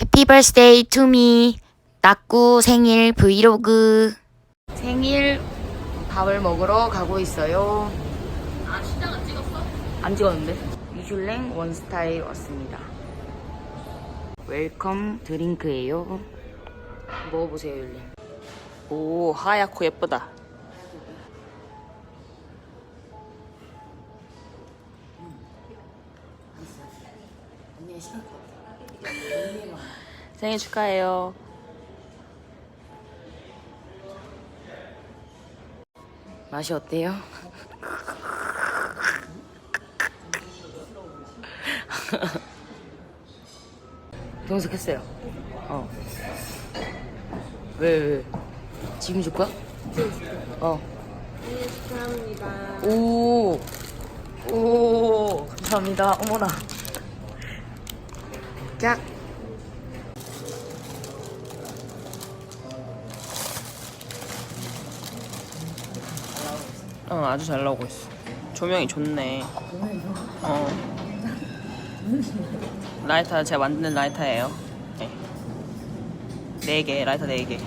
해피 버스데이 투미 낙구 생일 브이로그. 생일 밥을 먹으러 가고 있어요. 아 시장 안 찍었어? 안 찍었는데? 미슐랭 원스타일 왔습니다. 웰컴 드링크예요. 먹어보세요 율리. 오 하얗고 예쁘다 생일 축하해요 맛이 어때요? 동석 했어요. 어. 왜, 왜? 지금 줄 거야? 어. 축하합니다. 오. 오. 감사합니다. 어머나. 짝. 어 아주 잘 나오고 있어 조명이 좋네 어 라이터 제가 만든 라이터예요 네. 4개 라이터 4개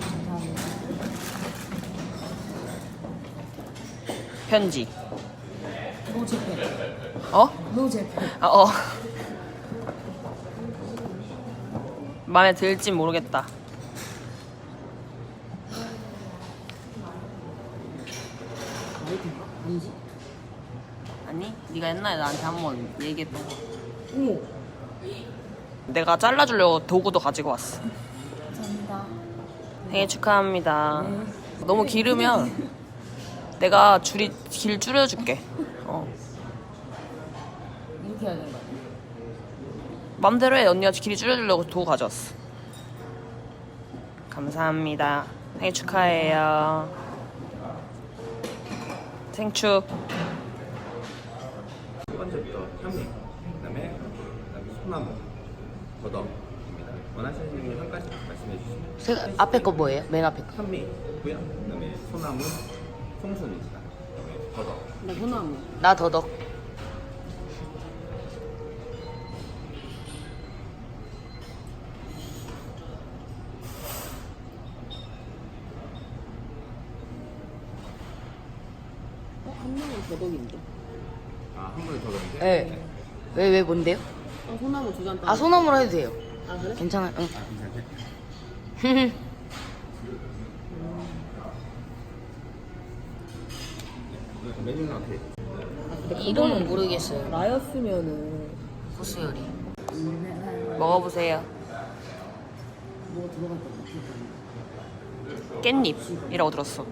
편지 노제팬. 어? 노제팬. 아, 어 마음에 들진 모르겠다? 아니 네가 옛날에 나한테 한 번 얘기했던 거 어머. 내가 잘라주려고 도구도 가지고 왔어. 감사합니다. 생일 축하합니다. 너무 기르면 내가 줄이 길 줄여줄게. 어. 이렇게 해야 되는 거 아니야? 맘대로 해. 언니가 길이 줄여주려고 도구 가져왔어. 감사합니다. 생일 축하해요. 생축. 첫 번째부터 현미, 그다음에 소나무, 더덕입니다. 원하시는 종류 한 가지 말씀해 주시면 세, 앞에 거 뭐예요? 맨 앞에 거. 현미고요. 그다음에 소나무, 송순입니다. 그다음에 더덕. 나 더덕. 아, 한 분에 더덕인데? 네. 왜, 왜 뭔데요? 어, 소나무 두잔 아, 소나무로 해도 돼요. 아 그래? 괜찮아요. 응. 아, 괜찮게. 메뉴는 어떻게? 이름은 모르겠어요. 나였으면은 코스 요리. 먹어보세요. 깻잎이라고 들었어.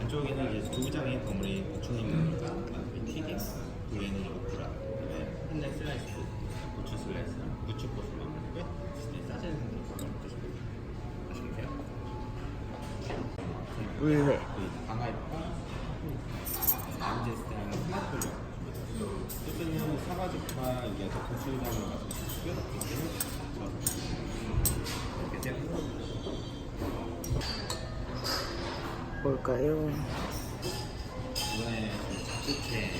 안쪽에는 이제 두 장의 버무리 위에는 슬라이스, 고추 슬라이스. 싸지는 토마토를 소스는 사과즙과 이게 더 고추장을. 이렇게 해서 뭘까요? 이번에 잡채를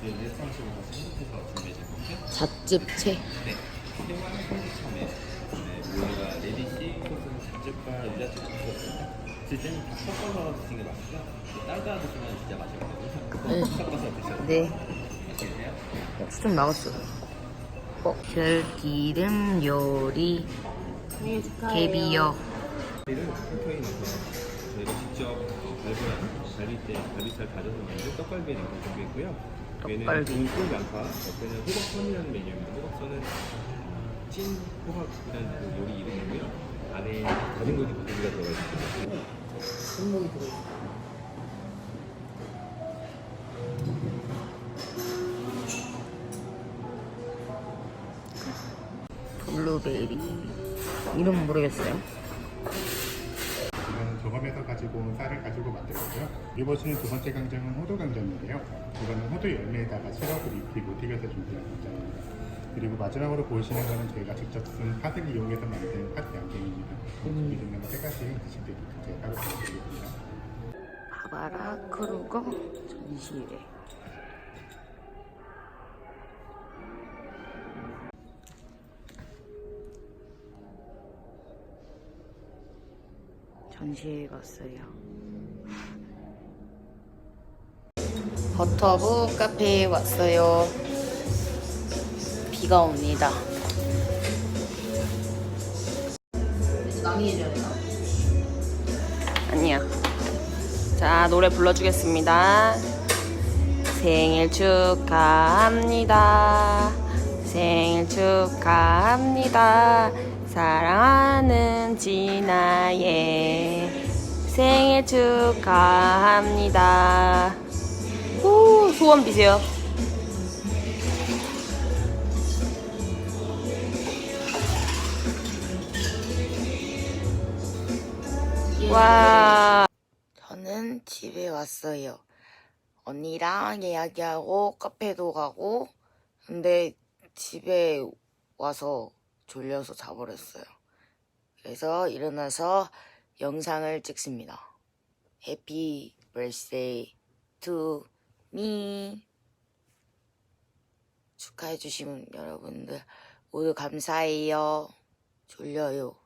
저희 레스토랑식으로 가서 행복해서 준비해 드릴게요. 잡즙채. 네. 새우와 네, 우리가 레디시 소스는 잡채과 유자채 소스입니다. 드실 때는 다 섞어서 드시는 게 맛있고요. 따로 드시면 진짜 맛있거든요. 네. 네. 맛있겠네요. 어, 들기름 요리. 개비역. 이를 캠페인에서 저희가 직접 발굴한 갈비대, 갈비살 다져서 만든 떡갈비 냉면 준비했고요. 떡갈비. 얘는 굴 양파, 옆에는 호박선이라는 메뉴입니다. 호박선은 어, 찐 호박이라는 그 요리 이름이고요. 안에 다진 고기 고기가 들어가 있습니다. 블루베리. 이름 모르겠어요. 이거는 조검에서 가지고 온 쌀을 가지고 만들었고요. 이 보시는 두 번째 강정은 호두 강정인데요. 이거는 호두 열매에다가 시럽을 입히고 튀겨서 준비한 강정입니다. 그리고 마지막으로 보이시는 거는 저희가 직접 쓴 팥을 이용해서 만든 팥 양갱입니다. 드실 때 그때 따로 드리겠습니다. 바바라 크루거 전시회. 전시회 갔어요. 버터브 카페에 왔어요. 비가 옵니다. 아니야. 자, 노래 불러주겠습니다. 생일 축하합니다. 생일 축하합니다. 사랑하는 진아의 생일 축하합니다. 후, 소원 비세요. 와. 저는 집에 왔어요. 언니랑 이야기하고 카페도 가고 근데 집에 와서 졸려서 자버렸어요. 그래서 일어나서 영상을 찍습니다. 해피 birthday to me 축하해 주신 여러분들 모두 감사해요. 졸려요.